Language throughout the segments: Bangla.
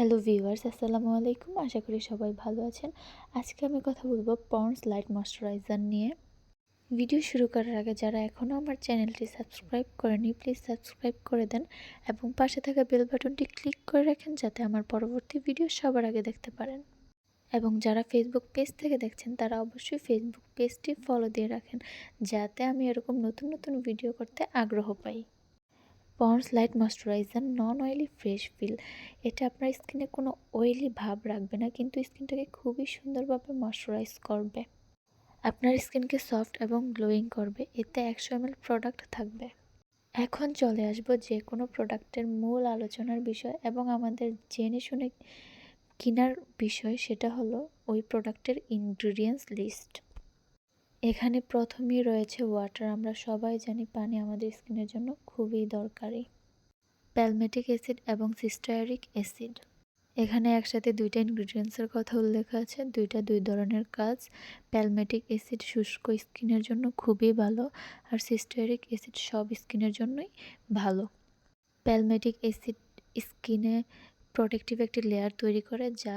হ্যালো ভিউয়ার্স, আসসালামু আলাইকুম। আশা করি সবাই ভালো আছেন। আজকে আমি কথা বলব পন্ডস লাইট ময়শ্চারাইজার নিয়ে। ভিডিও শুরু করার আগে যারা এখনও আমার চ্যানেলটি সাবস্ক্রাইব করেনি, প্লিজ সাবস্ক্রাইব করে দেন এবং পাশে থাকা বেল বাটনটি ক্লিক করে রাখেন যাতে আমার পরবর্তী ভিডিও সবার আগে দেখতে পারেন। এবং যারা ফেসবুক পেজ থেকে দেখছেন, তারা অবশ্যই ফেসবুক পেজটি ফলো দিয়ে রাখেন যাতে আমি এরকম নতুন নতুন ভিডিও করতে আগ্রহ পাই। Pond's light moisturiser non oily fresh feel এটা আপনার স্কিনে কোনো অয়েলি ভাব রাখবে না, কিন্তু স্কিনটাকে খুবই সুন্দরভাবে ময়শ্চারাইজ করবে। আপনার স্কিনকে সফট এবং গ্লোয়িং করবে। এতে একশো এমএল প্রোডাক্ট থাকবে। এখন চলে আসব যে কোনো প্রোডাক্টের মূল আলোচনার বিষয় এবং আমাদের জেনে শুনে কেনার বিষয়, সেটা হলো ওই প্রোডাক্টের ইনগ্রিডিয়েন্টস লিস্ট এখানে প্রথমেই রয়েছে ওয়াটার আমরা সবাই জানি পানি আমাদের স্কিনের জন্য খুবই দরকারি। প্যালমেটিক অ্যাসিড এবং সিস্টায়ারিক অ্যাসিড এখানে একসাথে দুইটা ইনগ্রিডিয়েন্টসের কথা উল্লেখ আছে, দুইটা দুই ধরনের কাজ। প্যালমেটিক অ্যাসিড শুষ্ক স্কিনের জন্য খুবই ভালো আর সিস্টায়ারিক অ্যাসিড সব স্কিনের জন্যই ভালো। প্যালমেটিক অ্যাসিড স্কিনে প্রোটেক্টিভ একটি লেয়ার তৈরি করে যা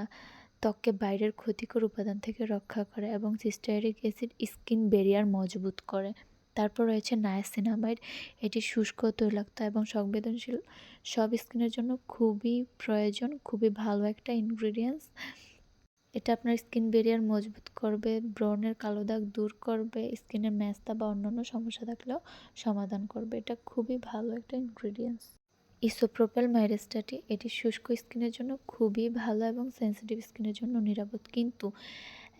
ত্বককে বাইরের ক্ষতিকর উপাদান থেকে রক্ষা করে এবং সিস্টারিক অ্যাসিড স্কিন ব্যারিয়ার মজবুত করে। তারপর রয়েছে নায়াসিনামাইড। এটি শুষ্ক, তৈলাক্ত এবং সংবেদনশীল। সব স্কিনের জন্য খুবই প্রয়োজন, খুবই ভালো একটা ইনগ্রিডিয়েন্টস এটা আপনার স্কিন ব্যারিয়ার মজবুত করবে, ব্রণের কালো দাগ দূর করবে, স্কিনের ম্যাস্তা বা অন্যান্য সমস্যা থাকলেও সমাধান করবে। এটা খুবই ভালো একটা ইনগ্রিডিয়েন্টস ইসোপ্রোপেল মাইরেস্টাটি, এটি শুষ্ক স্কিনের জন্য খুবই ভালো এবং সেন্সিটিভ স্কিনের জন্য নিরাপদ। কিন্তু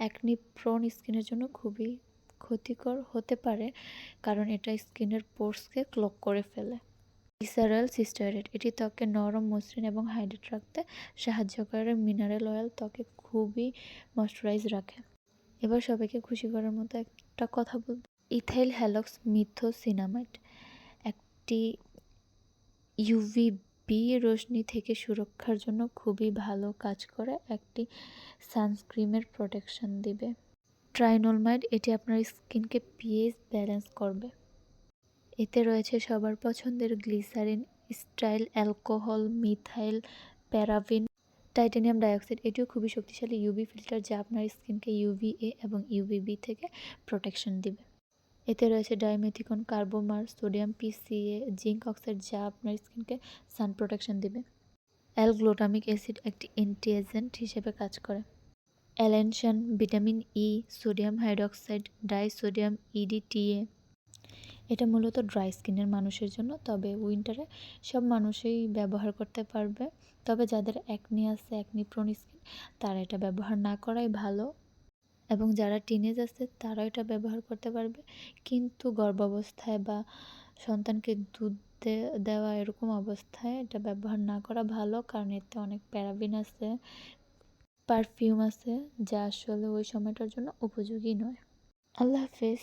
একনি প্রোন স্কিনের জন্য খুবই ক্ষতিকর হতে পারে, কারণ এটা স্কিনের পোর্সকে ক্লক করে ফেলে। গ্লিসারল সিস্টারেট এটি ত্বকে নরম, মসৃণ এবং হাইড্রেট রাখতে সাহায্য করে, মিনারেল অয়েল ত্বকে খুবই ময়শ্চারাইজ রাখে। এবার সবাইকে খুশি করার মতো একটা কথা বলব। ইথাইল হ্যালক্স মিথোসিনামাইড, একটি ইউভিবি রশ্মি থেকে সুরক্ষার জন্য খুবই ভালো কাজ করে, একটি সানস্ক্রিমের প্রোটেকশন দিবে। ট্রাইনোলমাইড এটি আপনার স্কিনকে পিএইচ ব্যালেন্স করবে। এতে রয়েছে সবার পছন্দের glycerin stearyl alcohol methyl paraben titanium dioxide এটিও খুবই শক্তিশালী ইউভি ফিল্টার যা আপনার স্কিনকে ইউভিএ এবং ইউভিবি থেকে প্রোটেকশন দিবে। এতে রয়েছে dimethicone carbomer sodium PCA zinc oxide যা আপনার স্কিনকে সান প্রোটেকশন দেবে। অ্যালগ্লোটামিক অ্যাসিড একটি অ্যান্টি এজেন্ট হিসেবে কাজ করে। অ্যালেনশন vitamin E sodium hydroxide disodium EDTA এটা মূলত ড্রাই স্কিনের মানুষের জন্য, তবে উইন্টারে সব মানুষই ব্যবহার করতে পারবে। তবে যাদের একনি আছে একনি প্রোন স্কিন তারা এটা ব্যবহার না করাই ভালো। এবং যারা টিনেজ আছে তারা এটা ব্যবহার করতে পারবে। কিন্তু গর্ভাবস্থায় বা সন্তানকে দুধ দেওয়া এরকম অবস্থায় এটা ব্যবহার না করা ভালো, কারণ এতে অনেক প্যারাবিন আছে, পারফিউম আছে, যা আসলে ওই সময়টার জন্য উপযোগী নয়। আল্লাহ হাফেজ।